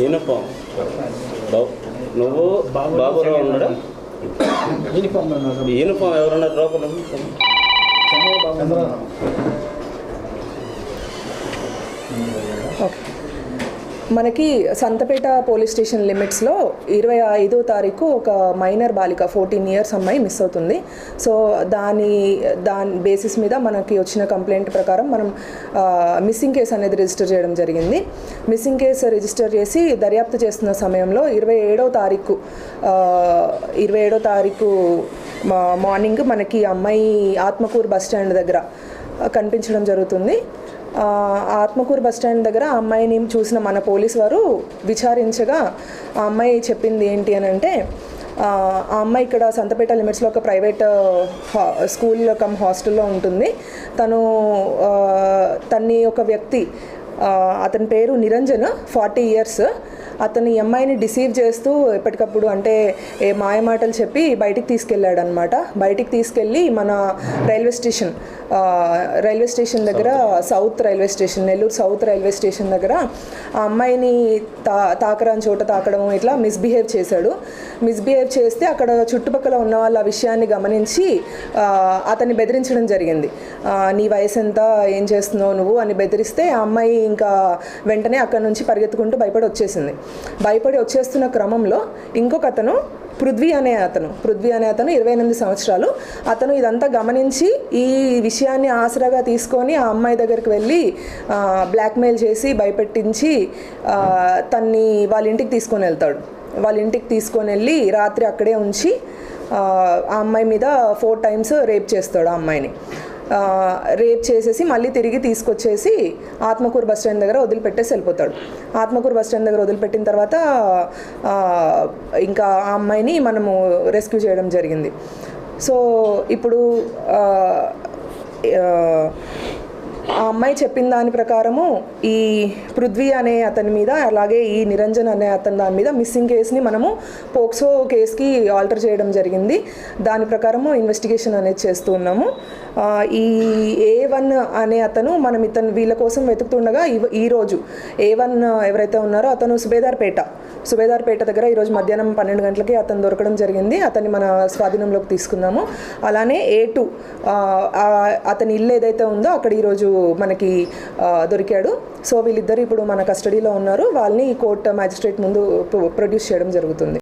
Uniform బాబు నువ్వు బాబురావు ఉన్నాడా? Uniform uniform ఎవరున్నారు లోపల చంద్రబాబు. ఓకే. మనకి సంతపేట పోలీస్ స్టేషన్ లిమిట్స్లో ఇరవై ఐదో తారీఖు ఒక మైనర్ బాలిక ఫోర్టీన్ ఇయర్స్ అమ్మాయి మిస్ అవుతుంది. సో దాని దాని బేసిస్ మీద మనకి వచ్చిన కంప్లైంట్ ప్రకారం మనం మిస్సింగ్ కేసు అనేది రిజిస్టర్ చేయడం జరిగింది. మిస్సింగ్ కేసు రిజిస్టర్ చేసి దర్యాప్తు చేస్తున్న సమయంలో ఇరవై ఏడో తారీఖు ఇరవై ఏడో తారీఖు మార్నింగ్ మనకి అమ్మాయి ఆత్మకూరు బస్ స్టాండ్ దగ్గర కనిపించడం జరుగుతుంది. ఆత్మకూరు బస్ స్టాండ్ దగ్గర ఆ అమ్మాయిని చూసిన మన పోలీస్ వారు విచారించగా ఆ అమ్మాయి చెప్పింది ఏంటి అని అంటే ఆ అమ్మాయి ఇక్కడ సంతపేట లిమిట్స్లో ఒక ప్రైవేట్ హా- స్కూల్ కమ్ హాస్టల్లో ఉంటుంది. తను తన్ని ఒక వ్యక్తి అతని పేరు నిరంజన్ ఫార్టీ ఇయర్స్. అతను ఈ అమ్మాయిని డిసీవ్ చేస్తూ ఎప్పటికప్పుడు అంటే ఏ మాయమాటలు చెప్పి బయటికి తీసుకెళ్ళాడు అనమాట బయటికి తీసుకెళ్ళి మన రైల్వే స్టేషన్ రైల్వే స్టేషన్ దగ్గర south railway. Station Nellore south railway station దగ్గర ఆ అమ్మాయిని తా తాకరాని చోట తాకడం ఇట్లా మిస్బిహేవ్ చేశాడు. మిస్బిహేవ్ చేస్తే అక్కడ చుట్టుపక్కల ఉన్న వాళ్ళ విషయాన్ని గమనించి అతన్ని బెదిరించడం జరిగింది. నీ వయసు ఎంత ఏం చేస్తున్నావు నువ్వు? అని బెదిరిస్తే ఆ అమ్మాయి ఇంకా వెంటనే అక్కడ నుంచి పరిగెత్తుకుంటూ భయపడి వచ్చేసింది భయపడి వచ్చేస్తున్న క్రమంలో ఇంకొక అతను పృథ్వీ అనే అతను పృథ్వీ అనే అతను ఇరవై ఎనిమిది సంవత్సరాలు. అతను ఇదంతా గమనించి ఈ విషయాన్ని ఆసరాగా తీసుకొని ఆ అమ్మాయి దగ్గరికి వెళ్ళి బ్లాక్మెయిల్ చేసి భయపెట్టించి తన్ని వాళ్ళ ఇంటికి తీసుకొని వెళ్తాడు. వాళ్ళ ఇంటికి తీసుకొని వెళ్ళి రాత్రి అక్కడే ఉంచి ఆ అమ్మాయి మీద ఫోర్ టైమ్స్ రేప్ చేస్తాడు ఆ అమ్మాయిని. రేప్ చేసేసి మళ్ళీ తిరిగి తీసుకొచ్చేసి ఆత్మకూరు బస్ స్టాండ్ దగ్గర వదిలిపెట్టేసి వెళ్ళిపోతాడు. ఆత్మకూరు బస్ స్టాండ్ దగ్గర వదిలిపెట్టిన తర్వాత ఇంకా ఆ అమ్మాయిని మనము రెస్క్యూ చేయడం జరిగింది. సో ఇప్పుడు ఆ, అమ్మాయి చెప్పిన దాని ప్రకారము ఈ పృథ్వీ అనే అతని మీద అలాగే ఈ నిరంజన్ అనే అతని దాని మీద మిస్సింగ్ కేసుని మనము పోక్సో కేసుకి ఆల్టర్ చేయడం జరిగింది. దాని ప్రకారము ఇన్వెస్టిగేషన్ అనేది చేస్తూ ఉన్నాము. ఈ ఏ వన్ అనే అతను మనం ఇతను వీళ్ళ కోసం వెతుకుతుండగా ఈరోజు ఈ రోజు ఏ వన్ ఎవరైతే ఉన్నారో అతను సుబేదార్పేట సుబేదార్పేట దగ్గర ఈరోజు మధ్యాహ్నం పన్నెండు గంటలకి అతను దొరకడం జరిగింది. అతన్ని మన స్వాధీనంలోకి తీసుకున్నాము. అలానే ఏ టూ అతని ఇల్లు ఏదైతే ఉందో అక్కడ ఈరోజు మనకి ఆ, దొరికాడు. సో వీళ్ళిద్దరు ఇప్పుడు మన కస్టడీలో ఉన్నారు. వాళ్ళని కోర్టు మ్యాజిస్ట్రేట్ ముందు ప్రొడ్యూస్ చేయడం జరుగుతుంది.